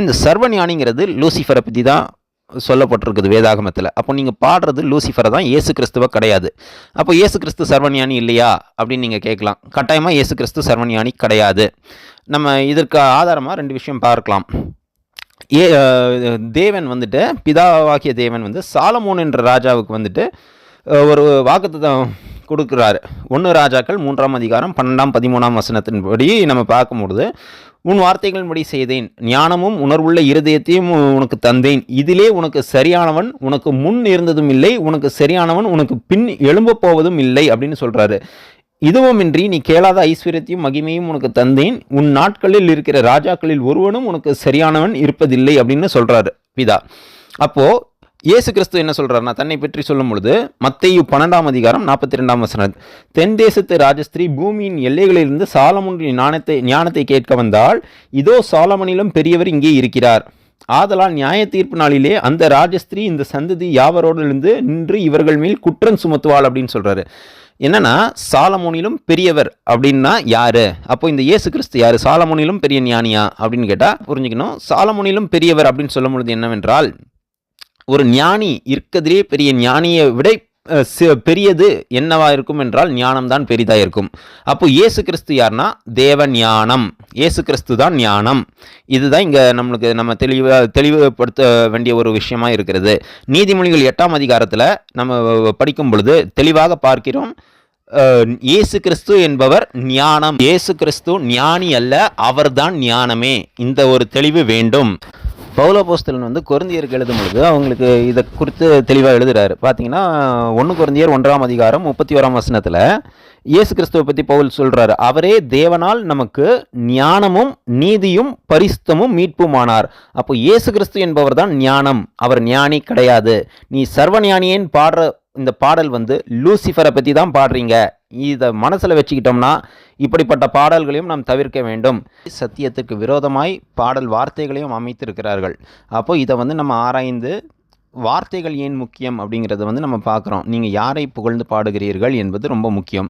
இந்த சர்வஞானிங்கிறது லூசிஃபரை பற்றி தான் சொல்லப்பட்டிருக்குது வேதாகமத்தில். அப்போ நீங்கள் பாடுறது லூசிஃபரை தான் ஏசு கிறிஸ்துவ கிடையாது. அப்போ இயேசு கிறிஸ்து சர்வஞானி இல்லையா? அப்படின்னு நீங்கள் கேட்கலாம். கட்டாயமாக இயேசு கிறிஸ்து சர்வஞானி கிடையாது. நம்ம இதற்கு ஆதாரமாக ரெண்டு விஷயம் பார்க்கலாம். ஏ தேவன் வந்துட்டு பிதாவாகிய தேவன் வந்து சாலமோன் என்ற ராஜாவுக்கு வந்துட்டு ஒரு வாக்குத்தம் கொடுக்குறாரு. ஒன்று ராஜாக்கள் மூன்றாம் அதிகாரம் பன்னெண்டாம் பதிமூணாம் வசனத்தின்படி நம்ம பார்க்கும்பொழுது உன் வார்த்தைகளின்படி செய்தேன். ஞானமும் உணர்வுள்ள இருதயத்தையும் உனக்கு தந்தேன். இதிலே உனக்கு சரியானவன் உனக்கு முன் இருந்ததும் இல்லை உனக்கு சரியானவன் உனக்கு பின் எழும்ப போவதும் இல்லை அப்படின்னு சொல்கிறாரு இதுவுமின்றி நீ கேளாத ஐஸ்வர்யத்தையும் மகிமையும் உனக்கு தந்தேன். உன் நாட்களில் இருக்கிற ராஜாக்களில் ஒருவனும் உனக்கு சரியானவன் இருப்பதில்லை அப்படின்னு சொல்கிறாரு பிதா. அப்போது இயேசு கிறிஸ்து என்ன சொல்கிறாருன்னா தன்னை பற்றி சொல்லும் பொழுது மத்தையு பன்னெண்டாம் அதிகாரம் நாற்பத்தி ரெண்டாம் வசனம். தென் தேசத்து ராஜஸ்திரீ பூமியின் எல்லைகளிலிருந்து சாலமோனின் ஞானத்தை ஞானத்தை கேட்க வந்தால் இதோ சாலமனிலும் பெரியவர் இங்கே இருக்கிறார். ஆதலால் நியாய தீர்ப்பு நாளிலே அந்த ராஜஸ்திரீ இந்த சந்ததி யாவரோடு இருந்து நின்று இவர்கள் மேல் குற்றம் சுமத்துவாள் அப்படின்னு சொல்கிறாரு என்னன்னா சாலமோனிலும் பெரியவர் அப்படின்னா யாரு? அப்போ இந்த இயேசு கிறிஸ்து யாரு? சாலமோனிலும் பெரிய ஞானியா அப்படின்னு கேட்டால் புரிஞ்சுக்கணும். சாலமோனிலும் பெரியவர் அப்படின்னு சொல்லும் பொழுது என்னவென்றால் ஒரு ஞானி இருக்கிறதுலே பெரிய ஞானியை விட பெரியது என்னவா இருக்கும் என்றால் ஞானம் தான் பெரிதாக இருக்கும். அப்போ இயேசு கிறிஸ்து யார்னா? தேவ ஞானம். இயேசு கிறிஸ்து தான் ஞானம். இதுதான் இங்கே நம்மளுக்கு நம்ம தெளிவாக தெளிவுபடுத்த வேண்டிய ஒரு விஷயமா இருக்கிறது. நீதிமொழிகள் எட்டாம் அதிகாரத்தில் நம்ம படிக்கும் பொழுது தெளிவாக பார்க்கிறோம் இயேசு கிறிஸ்து என்பவர் ஞானம். இயேசு கிறிஸ்து ஞானி அல்ல அவர்தான் ஞானமே. இந்த ஒரு தெளிவு வேண்டும். பௌலபோஸ்தலன் வந்து குருந்தியருக்கு எழுதும் பொழுது அவங்களுக்கு இதை குறித்து தெளிவாக எழுதுறாரு. பார்த்தீங்கன்னா ஒன்று குருந்தியர் ஒன்றாம் அதிகாரம் முப்பத்தி ஓராம் வசனத்தில் இயேசு கிறிஸ்துவை பற்றி பவுல் சொல்கிறாரு அவரே தேவனால் நமக்கு ஞானமும் நீதியும் பரிசுத்தமும் மீட்புமானார். அப்போ இயேசு கிறிஸ்து என்பவர் தான் ஞானம். அவர் ஞானி கிடையாது. நீ சர்வ ஞானியேன்னு பாடுற இந்த பாடல் வந்து லூசிஃபரை பற்றி தான் பாடுறீங்க. இதை மனசில் வச்சுக்கிட்டோம்னா இப்படிப்பட்ட பாடல்களையும் நாம் தவிர்க்க வேண்டும். சத்தியத்துக்கு விரோதமாய் பாடல் வார்த்தைகளையும் அமைத்திருக்கிறார்கள். அப்போது இதை வந்து நம்ம ஆராய்ந்து வார்த்தைகள் ஏன் முக்கியம் அப்படிங்கிறத வந்து நம்ம பார்க்குறோம். நீங்கள் யாரை புகழ்ந்து பாடுகிறீர்கள் என்பது ரொம்ப முக்கியம்.